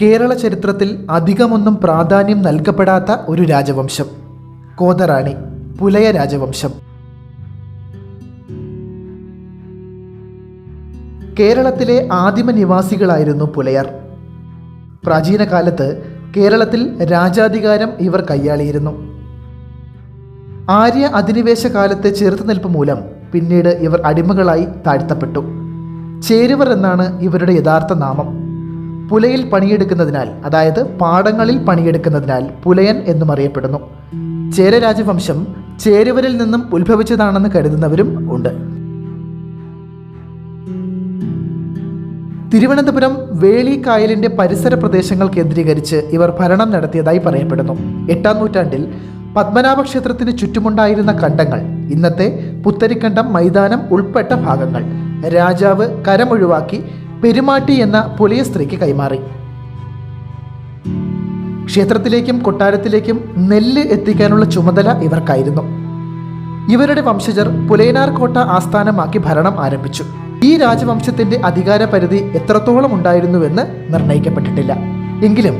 കേരള ചരിത്രത്തിൽ അധികമൊന്നും പ്രാധാന്യം നൽകപ്പെടാത്ത ഒരു രാജവംശം. കോതറാണി പുലയ രാജവംശം. കേരളത്തിലെ ആദിമ നിവാസികളായിരുന്നു പുലയർ. പ്രാചീന കാലത്ത് കേരളത്തിൽ രാജാധികാരം ഇവർ കൈയാളിയിരുന്നു. ആര്യ അധിനിവേശ കാലത്തെ ചെറുത്തുനിൽപ്പ് മൂലം പിന്നീട് ഇവർ അടിമകളായി താഴ്ത്തപ്പെട്ടു. ചേരുവർ എന്നാണ് ഇവരുടെ യഥാർത്ഥ നാമം. പുലയിൽ പണിയെടുക്കുന്നതിനാൽ അതായത് പാടങ്ങളിൽ പണിയെടുക്കുന്നതിനാൽ പുലയൻ എന്നും അറിയപ്പെടുന്നു. ചേര രാജവംശം ചേരുവരിൽ നിന്നും ഉത്ഭവിച്ചതാണെന്ന് കരുതുന്നവരും ഉണ്ട്. തിരുവനന്തപുരം വേളിക്കായലിന്റെ പരിസര പ്രദേശങ്ങൾ കേന്ദ്രീകരിച്ച് ഇവർ ഭരണം നടത്തിയതായി പറയപ്പെടുന്നു. എട്ടാം നൂറ്റാണ്ടിൽ പത്മനാഭ ക്ഷേത്രത്തിന് ചുറ്റുമുണ്ടായിരുന്ന കണ്ടങ്ങൾ ഇന്നത്തെ പുത്തരിക്കണ്ടം മൈതാനം ഉൾപ്പെട്ട ഭാഗങ്ങൾ രാജാവ് കരമൊഴിവാക്കി പെരുമാട്ടി എന്ന പുലിയ സ്ത്രീക്ക് കൈമാറി. ക്ഷേത്രത്തിലേക്കും കൊട്ടാരത്തിലേക്കും നെല്ല് എത്തിക്കാനുള്ള ചുമതല ഇവർക്കായിരുന്നു. ഇവരുടെ വംശജർ പുലയനാർ കോട്ട ആസ്ഥാനമാക്കി ഭരണം ആരംഭിച്ചു. ഈ രാജവംശത്തിന്റെ അധികാര പരിധി എത്രത്തോളം ഉണ്ടായിരുന്നുവെന്ന് നിർണയിക്കപ്പെട്ടിട്ടില്ല. എങ്കിലും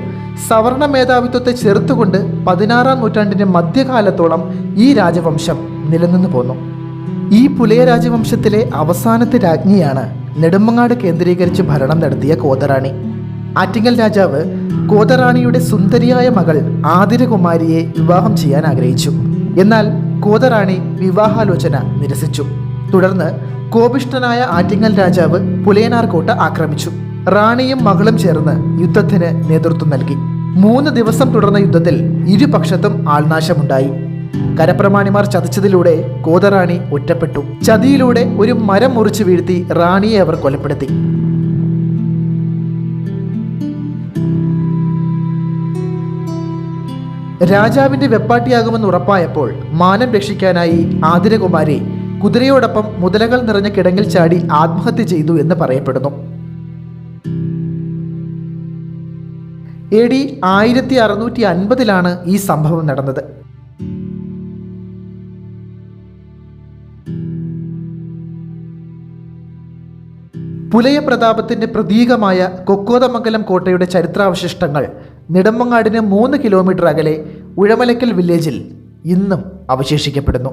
സവർണ മേധാവിത്വത്തെ ചെറുത്തുകൊണ്ട് പതിനാറാം നൂറ്റാണ്ടിന്റെ മധ്യകാലത്തോളം ഈ രാജവംശം നിലനിന്നു പോന്നു. ഈ പുലയ രാജവംശത്തിലെ അവസാനത്തെ രാജ്ഞിയാണ് നെടുമങ്ങാട് കേന്ദ്രീകരിച്ച് ഭരണം നടത്തിയ കോതറാണി. ആറ്റിങ്ങൽ രാജാവ് കോതറാണിയുടെ സുന്ദരിയായ മകൾ ആതിരകുമാരിയെ വിവാഹം ചെയ്യാൻ ആഗ്രഹിച്ചു. എന്നാൽ കോതറാണി വിവാഹാലോചന നിരസിച്ചു. തുടർന്ന് കോപിഷ്ഠനായ ആറ്റിങ്ങൽ രാജാവ് പുലയനാർകോട്ട ആക്രമിച്ചു. റാണിയും മകളും ചേർന്ന് യുദ്ധത്തിന് നേതൃത്വം നൽകി. മൂന്ന് ദിവസം തുടർന്ന യുദ്ധത്തിൽ ഇരുപക്ഷത്തും ആൾനാശമുണ്ടായി. കരപ്രമാണിമാർ ചതിച്ചതിലൂടെ കോതറാണി ഒറ്റപ്പെട്ടു. ചതിയിലൂടെ ഒരു മരം മുറിച്ചു വീഴ്ത്തി റാണിയെ അവർ കൊലപ്പെടുത്തി. രാജാവിന്റെ വെപ്പാട്ടിയാകുമെന്ന് ഉറപ്പായപ്പോൾ മാനം രക്ഷിക്കാനായി ആതിരകുമാരി കുതിരയോടൊപ്പം മുതലകൾ നിറഞ്ഞ കിടങ്ങിൽ ചാടി ആത്മഹത്യ ചെയ്തു എന്ന് പറയപ്പെടുന്നു. എ ഡി ആയിരത്തി അറുന്നൂറ്റി അൻപതിലാണ് ഈ സംഭവം നടന്നത്. പുലയ പ്രതാപത്തിന്റെ പ്രതീകമായ കൊക്കോതമംഗലം കോട്ടയുടെ ചരിത്രാവശിഷ്ടങ്ങൾ നെടുമങ്ങാടിന് മൂന്ന് കിലോമീറ്റർ അകലെ ഉഴമലക്കൽ വില്ലേജിൽ ഇന്നും അവശേഷിക്കപ്പെടുന്നു.